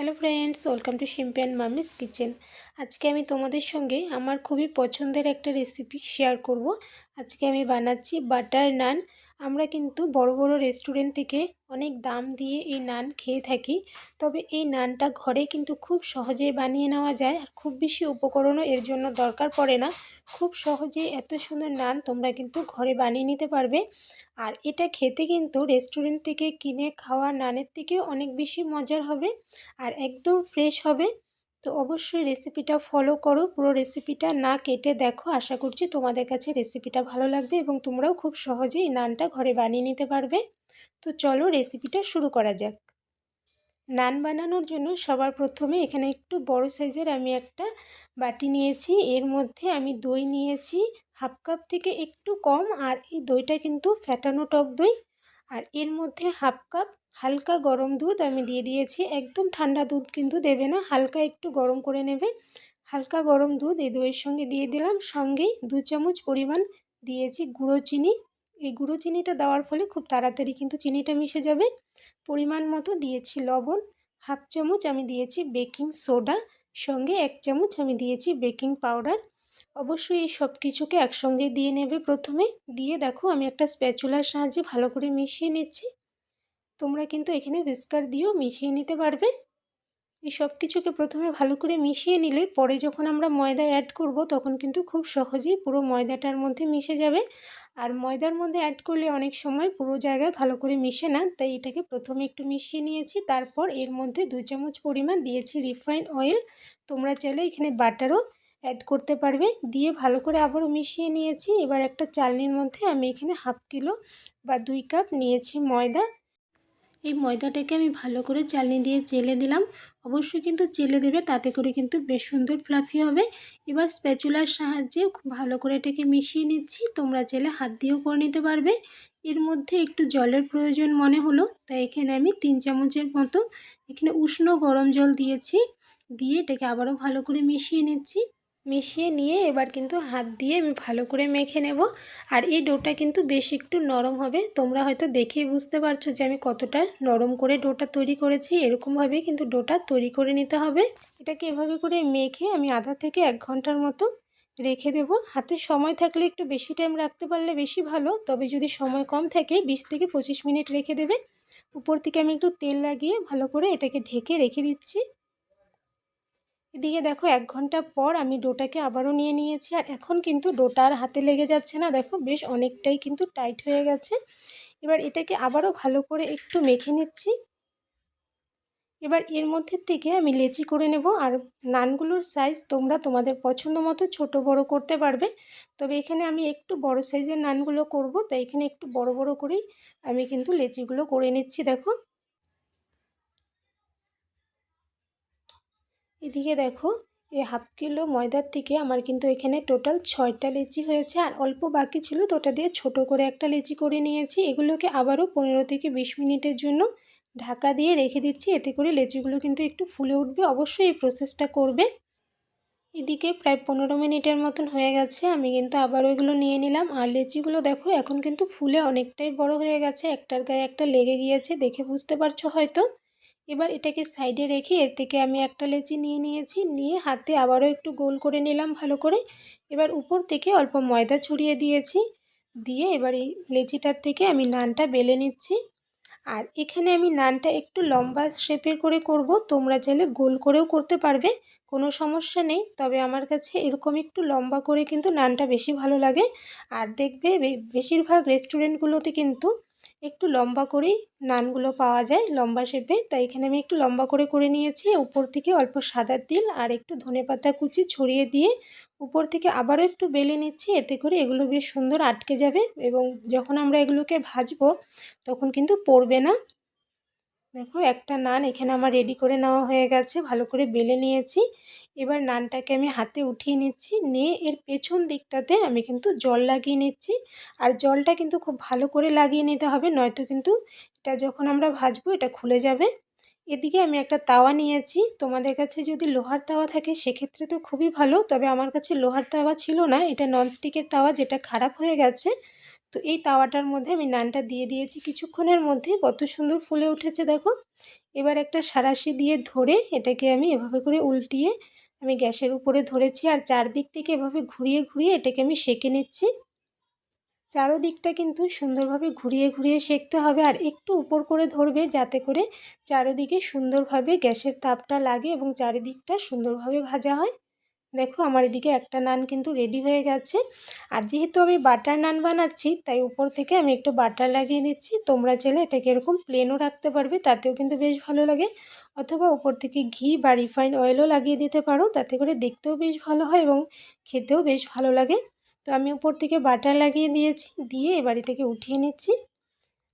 Hello friends welcome to Shimpi and mummy's kitchen আজকে আমি তোমাদের সঙ্গে আমার খুবই পছন্দের একটা রেসিপি শেয়ার করব। আজকে আমি বানাচ্ছি বাটার নান আমরা কিন্তু বড় বড় রেস্টুরেন্ট থেকে অনেক দাম দিয়ে এই নান খেয়ে থাকি। তবে এই নানটা ঘরে কিন্তু খুব সহজেই বানিয়ে নেওয়া যায় আর খুব বেশি উপকরণও এর জন্য দরকার পড়ে না। খুব সহজে এত সুন্দর নান তোমরা কিন্তু ঘরে বানিয়ে নিতে পারবে। আর এটা খেতে কিন্তু রেস্টুরেন্ট থেকে কিনে খাওয়া নানের থেকে অনেক বেশি মজার হবে আর একদম ফ্রেশ হবে। তো অবশ্যই রেসিপিটা ফলো করো। পুরো রেসিপিটা না কেটে দেখো। আশা করছি তোমাদের কাছে রেসিপিটা ভালো লাগবে এবং তোমরাও খুব সহজেই নানটা ঘরে বানিয়ে নিতে পারবে। তো চলো রেসিপিটা শুরু করা যাক। নান বানানোর জন্য সবার প্রথমে এখানে একটু বড় সাইজের আমি একটা বাটি নিয়েছি। এর মধ্যে আমি দই নিয়েছি হাফ কাপ থেকে একটু কম আর এই দইটা কিন্তু ফ্যাটানো টক দই। আর এর মধ্যে হাফ কাপ হালকা গরম দুধ আমি দিয়ে দিয়েছি। একদম ঠান্ডা দুধ কিন্তু দেবে না। হালকা একটু গরম করে নেবে। হালকা গরম দুধ এই দইয়ের সঙ্গে দিয়ে দিলাম। সঙ্গেই দু চামচ পরিমাণ দিয়েছি গুঁড়ো চিনি। এই গুঁড়ো চিনিটা দেওয়ার ফলে খুব তাড়াতাড়ি কিন্তু চিনিটা মিশে যাবে। পরিমাণ মতো দিয়েছি লবণ। হাফ চামচ আমি দিয়েছি বেকিং সোডা। সঙ্গে এক চামচ আমি দিয়েছি বেকিং পাউডার। অবশ্যই এই সব কিছুকে একসঙ্গে দিয়ে নেবে প্রথমে। দিয়ে দেখো আমি একটা স্প্যাচুলার সাহায্যে ভালো করে মিশিয়ে নিচ্ছি। তোমরা কিন্তু এখানে বিস্কার দিয়েও মিশিয়ে নিতে পারবে। এই সব কিছুকে প্রথমে ভালো করে মিশিয়ে নিলে পরে যখন আমরা ময়দা অ্যাড করব, তখন কিন্তু খুব সহজেই পুরো ময়দাটার মধ্যে মিশে যাবে। আর ময়দার মধ্যে অ্যাড করলে অনেক সময় পুরো জায়গায় ভালো করে মিশে না, তাই এটাকে প্রথমে একটু মিশিয়ে নিয়েছি। তারপর এর মধ্যে দু চামচ পরিমাণ দিয়েছি রিফাইন অয়েল তোমরা চাইলে এখানে বাটারও অ্যাড করতে পারবে। দিয়ে ভালো করে আবারও মিশিয়ে নিয়েছি। এবার একটা চালনির মধ্যে আমি এখানে হাফ কিলো বা দুই কাপ নিয়েছি ময়দা। এই ময়দাটাকে আমি ভালো করে চালনি দিয়ে চেলে দিলাম। অবশ্যই কিন্তু চেলে দেবে, তাতে করে কিন্তু বেশ সুন্দর ফ্লাফি হবে। এবার স্প্যাচুলার সাহায্যে খুব ভালো করে এটাকে মিশিয়ে নিচ্ছি। তোমরা চেলে হাত দিয়েও করে নিতে পারবে। এর মধ্যে একটু জলের প্রয়োজন মনে হলো, তাই এখানে আমি তিন চামচের মতো এখানে উষ্ণ গরম জল দিয়েছি। দিয়ে এটাকে আবারও ভালো করে মিশিয়ে নিচ্ছি। মিশিয়ে নিয়ে এবার কিন্তু হাত দিয়ে আমি ভালো করে মেখে নেব। আর এই ডোটা কিন্তু বেশ একটু নরম হবে। তোমরা হয়তো দেখেই বুঝতে পারছ যে আমি কতটা নরম করে ডোটা তৈরি করেছি। এরকমভাবে কিন্তু ডোটা তৈরি করে নিতে হবে। এটাকে এভাবে করে মেখে আমি আধা থেকে এক ঘণ্টার মতো রেখে দেব। হাতে সময় থাকলে একটু বেশি টাইম রাখতে পারলে বেশি ভালো। তবে যদি সময় কম থাকে, বিশ থেকে পঁচিশ মিনিট রেখে দেবে। উপর থেকে আমি একটু তেল লাগিয়ে ভালো করে এটাকে ঢেকে রেখে দিচ্ছি। এদিকে দেখো, এক ঘণ্টা পর আমি ডোটাকে আবারও নিয়ে নিয়েছি। আর এখন কিন্তু ডোটা আর হাতে লেগে যাচ্ছে না। দেখো, বেশ অনেকটাই কিন্তু টাইট হয়ে গেছে। এবার এটাকে আবারও ভালো করে একটু মেখে নিচ্ছি। এবার এর মধ্যে থেকে আমি লেচি করে নেব। আর নানগুলোর সাইজ তোমরা তোমাদের পছন্দ মতো ছোটো, বড় করতে পারবে। তবে এখানে আমি একটু বড় সাইজের নানগুলো করব। তাই এখানে একটু বড় বড় করেই আমি কিন্তু লেচিগুলো করে নিচ্ছি। দেখো এদিকে দেখো এই হাফ কিলো ময়দার থেকে আমার কিন্তু এখানে টোটাল ছয়টা লেচি হয়েছে আর অল্প বাকি ছিল তো ওটা দিয়ে ছোট করে একটা লেচি করে নিয়েছি। এগুলোকে আবারও পনেরো থেকে বিশ মিনিটের জন্য ঢাকা দিয়ে রেখে দিচ্ছি। এতে করে লেচিগুলো কিন্তু একটু ফুলে উঠবে। অবশ্যই এই প্রসেসটা করবে। এদিকে প্রায় পনেরো মিনিটের মতন হয়ে গেছে। আমি কিন্তু আবার ওইগুলো নিয়ে নিলাম। আর লেচিগুলো দেখো, এখন কিন্তু ফুলে অনেকটাই বড় হয়ে গেছে। একটার গায়ে একটা লেগে গিয়েছে। দেখে বুঝতে পারছ হয়তো। এবার এটাকে সাইডে রেখে এর থেকে আমি একটা লেচি নিয়ে নিয়েছি, নিয়ে হাতে আবারও একটু গোল করে নিলাম ভালো করে। এবার উপর থেকে অল্প ময়দা ছড়িয়ে দিয়েছি, দিয়ে এবার এই লেচিটার থেকে আমি নানটা বেলে নিচ্ছি। আর এখানে আমি নানটা একটু লম্বা শেপের করে করব, তোমরা চাইলে গোল করেও করতে পারবে, কোনো সমস্যা নেই। তবে আমার কাছে এরকম একটু লম্বা করে কিন্তু নানটা বেশি ভালো লাগে। আর দেখবে বেশিরভাগ রেস্টুরেন্টগুলোতে কিন্তু একটু লম্বা করেই নানগুলো পাওয়া যায়, লম্বা শেপে। তাই এখানে আমি একটু লম্বা করে করে নিয়েছি। উপর থেকে অল্প সাদা তিল আর একটু ধনে পাতা কুচি ছড়িয়ে দিয়ে উপর থেকে আবারও একটু বেলে নিচ্ছি। এতে করে এগুলো বেশ সুন্দর আটকে যাবে এবং যখন আমরা এগুলোকে ভাজবো তখন কিন্তু পড়বে না। দেখো, একটা নান এখানে আমার রেডি করে নেওয়া হয়ে গেছে, ভালো করে বেলে নিয়েছি। এবার নানটাকে আমি হাতে উঠিয়ে নিচ্ছি, নিয়ে এর পেছন দিকটাতে আমি কিন্তু জল লাগিয়ে নিচ্ছি। আর জলটা কিন্তু খুব ভালো করে লাগিয়ে নিতে হবে, নয়তো কিন্তু এটা যখন আমরা ভাজবো এটা খুলে যাবে। এদিকে আমি একটা তাওয়া নিয়েছি। তোমাদের কাছে যদি লোহার তাওয়া থাকে সেক্ষেত্রে তো খুবই ভালো, তবে আমার কাছে লোহার তাওয়া ছিল না, এটা ননস্টিকের তাওয়া যেটা খারাপ হয়ে গেছে। তো এই তাওয়াটার মধ্যে আমি নানটা দিয়ে দিয়েছি কিছুক্ষণের মধ্যে। কত সুন্দর ফুলে উঠেছে দেখো। এবার একটা সারাশি দিয়ে ধরে এটাকে আমি এভাবে করে উল্টিয়ে আমি গ্যাসের উপরে ধরেছি আর চারদিক থেকে এভাবে ঘুরিয়ে ঘুরিয়ে এটাকে আমি সেঁকে নিচ্ছি। চারোদিকটা কিন্তু সুন্দরভাবে ঘুরিয়ে ঘুরিয়ে সেঁকতে হবে আর একটু উপর করে ধরবে যাতে করে চারোদিকে সুন্দরভাবে গ্যাসের তাপটা লাগে এবং চারিদিকটা সুন্দরভাবে ভাজা হয়। দেখো আমার এদিকে একটা নান কিন্তু রেডি হয়ে গেছে। আর যেহেতু আমি বাটার নান বানাচ্ছি, তাই উপর থেকে আমি একটু বাটার লাগিয়ে দিচ্ছি তোমরা চাইলে এটাকে এরকম প্লেনও রাখতে পারবে, তাতেও কিন্তু বেশ ভালো লাগে। অথবা উপর থেকে ঘি বা রিফাইন অয়েলও লাগিয়ে দিতে পারো, তাতে করে দেখতেও বেশ ভালো হয় এবং খেতেও বেশ ভালো লাগে। তো আমি উপর থেকে বাটার লাগিয়ে দিয়েছি, দিয়ে এবার এটাকে উঠিয়ে নিচ্ছি।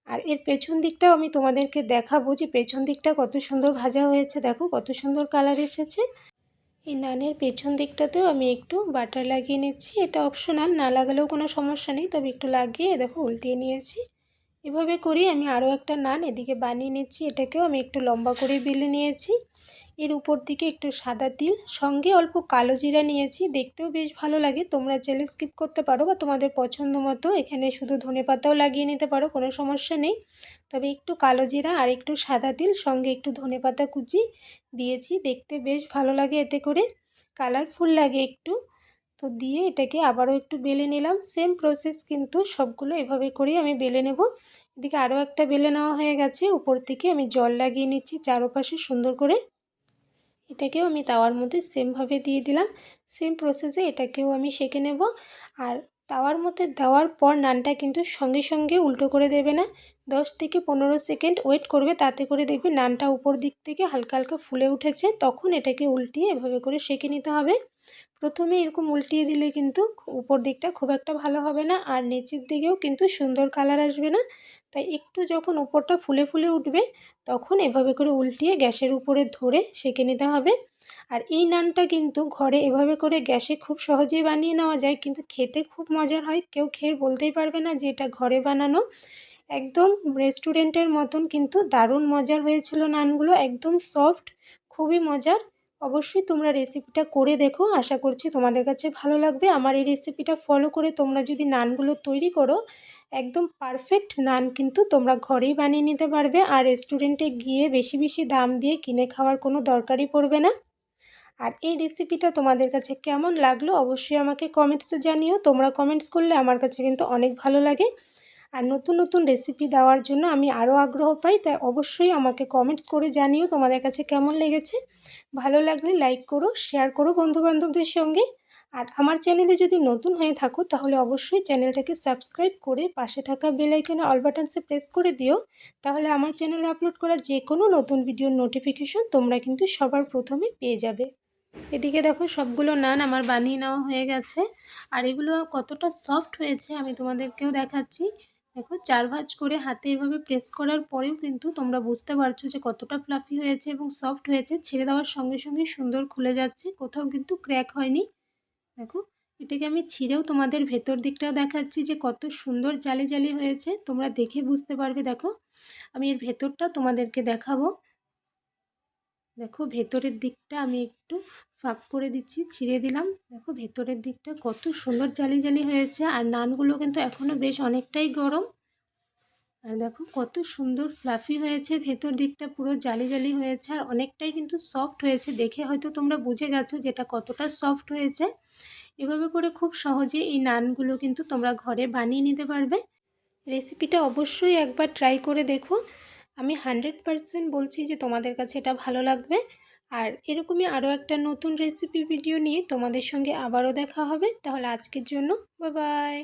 আর এর পেছন দিকটাও আমি তোমাদেরকে দেখাবো যে পেছন দিকটা কত সুন্দর ভাজা হয়েছে, দেখো কত সুন্দর কালার এসেছে। এই নানের পেছন দিকটাতেও আমি একটু বাটার লাগিয়ে নিচ্ছি। এটা অপশনাল না লাগালেও কোনো সমস্যা নেই। তবে একটু লাগিয়ে দেখো, উল্টিয়ে নিয়েছি। এভাবে করি আমি আরও একটা নান এদিকে বানিয়ে নিচ্ছি। এটাকেও আমি একটু লম্বা করে বেলে নিয়েছি। এর উপর দিকে একটু সাদা তিল, সঙ্গে অল্প কালো জিরা নিয়েছি। দেখতেও বেশ ভালো লাগে। তোমরা চাইলে স্কিপ করতে পারো বা তোমাদের পছন্দ মতো এখানে শুধু ধনে পাতাও লাগিয়ে নিতে পারো, কোনো সমস্যা নেই। তবে একটু কালো জিরা আর একটু সাদা তিল, সঙ্গে একটু ধনে পাতা কুচি দিয়েছি। দেখতে বেশ ভালো লাগে এতে করে। কালারফুল লাগে একটু। তো দিয়ে এটাকে আবারও একটু বেলে নিলাম। সেম প্রসেস কিন্তু সবগুলো এভাবে করেই আমি বেলে নেব। এদিকে আরও একটা বেলে নেওয়া হয়ে গেছে। উপর থেকে আমি জল লাগিয়ে নিচ্ছি চারোপাশে সুন্দর করে। এটাকেও আমি তাওয়ার মধ্যে সেমভাবে দিয়ে দিলাম। সেম প্রসেসে এটাকেও আমি সেঁকে নেব। আর তাওয়ার মধ্যে দেওয়ার পর নানটা কিন্তু সঙ্গে সঙ্গে উল্টো করে দেবে না। দশ থেকে পনেরো সেকেন্ড ওয়েট করবে, তাতে করে দেখবে নানটা উপর দিক থেকে হালকা হালকা ফুলে উঠেছে। তখন এটাকে উল্টিয়ে এভাবে করে সেঁকে নিতে হবে। প্রথমে এরকম উল্টিয়ে দিলে কিন্তু উপর দিকটা খুব একটা ভালো হবে না আর নিচের দিকেও কিন্তু সুন্দর কালার আসবে না। তাই একটু যখন উপরটা ফুলে ফুলে উঠবে, তখন এভাবে করে উল্টিয়ে গ্যাসের উপরে ধরে সেঁকে নিতে হবে। আর এই নানটা কিন্তু ঘরে এভাবে করে গ্যাসে খুব সহজেই বানিয়ে নেওয়া যায়, কিন্তু খেতে খুব মজার হয়। কেউ খেয়ে বলতেই পারবে না যে এটা ঘরে বানানো। একদম রেস্টুরেন্টের মতন কিন্তু দারুণ মজার হয়েছিল নানগুলো। একদম সফট খুবই মজার। অবশ্যই তোমরা রেসিপিটা করে দেখো। আশা করছি তোমাদের কাছে ভালো লাগবে। আমার এই রেসিপিটা ফলো করে তোমরা যদি নানগুলো তৈরি করো, একদম পারফেক্ট নান কিন্তু তোমরা ঘরেই বানিয়ে নিতে পারবে। আর রেস্টুরেন্টে গিয়ে বেশি বেশি দাম দিয়ে কিনে খাওয়ার কোনো দরকারই পড়বে না। আর এই রেসিপিটা তোমাদের কাছে কেমন লাগল অবশ্যই আমাকে কমেন্টসে জানিও। তোমরা কমেন্টস করলে আমার কাছে কিন্তু অনেক ভালো লাগে। আর নতুন নতুন রেসিপি দেওয়ার জন্য আমি আরও আগ্রহ পাই, তাই অবশ্যই আমাকে কমেন্টস করে জানিও তোমাদের কাছে কেমন লেগেছে। ভালো লাগলে লাইক করো শেয়ার করো বন্ধুবান্ধবদের সঙ্গে। আর আমার চ্যানেলে যদি নতুন হয়ে থাকো, তাহলে অবশ্যই চ্যানেলটাকে সাবস্ক্রাইব করে পাশে থাকা বেল আইকনে অল বাটনসে প্রেস করে দিও। তাহলে আমার চ্যানেলে আপলোড করা যে কোনো নতুন ভিডিওর নোটিফিকেশন তোমরা কিন্তু সবার প্রথমে পেয়ে যাবে। এদিকে দেখো সবগুলো নান আমার বানিয়ে নেওয়া হয়ে গেছে। আর এগুলো কতটা সফট হয়েছে আমি তোমাদেরকেও দেখাচ্ছি। দেখো, চার ভাঁজ করে হাতে এভাবে প্রেস করার পরেও কিন্তু তোমরা বুঝতে পারছ যে কতটা ফ্লাফি হয়েছে এবং সফট হয়েছে। ছেড়ে দেওয়ার সঙ্গে সঙ্গে সুন্দর খুলে যাচ্ছে, কোথাও কিন্তু ক্র্যাক হয়নি। দেখো, এটাকে আমি ছিঁড়েও তোমাদের ভেতর দিকটাও দেখাচ্ছি যে কত সুন্দর জালি জালি হয়েছে। তোমরা দেখে বুঝতে পারবে, দেখো, আমি এর ভেতরটা তোমাদেরকে দেখাবো। দেখো, ভেতরের দিকটা আমি একটু ফাঁক করে দিচ্ছি, ছিঁড়ে দিলাম। দেখো, ভেতরের দিকটা কত সুন্দর জালি জালি হয়েছে। আর নানগুলো কিন্তু এখনও বেশ অনেকটাই গরম। আর দেখো কত সুন্দর ফ্লাফি হয়েছে, ভেতর দিকটা পুরো জালি জালি হয়েছে আর অনেকটাই কিন্তু সফট হয়েছে। দেখে হয়তো তোমরা বুঝে গেছো যেটা কতটা সফট হয়েছে। এভাবে করে খুব সহজে এই নানগুলো কিন্তু তোমরা ঘরে বানিয়ে নিতে পারবে। রেসিপিটা অবশ্যই একবার ট্রাই করে দেখো। আমি হান্ড্রেড পারসেন্ট বলছি যে তোমাদের কাছে এটা ভালো লাগবে। আর এরকমই আরও একটা নতুন রেসিপি ভিডিও নিয়ে তোমাদের সঙ্গে আবারও দেখা হবে। তাহলে আজকের জন্য বাই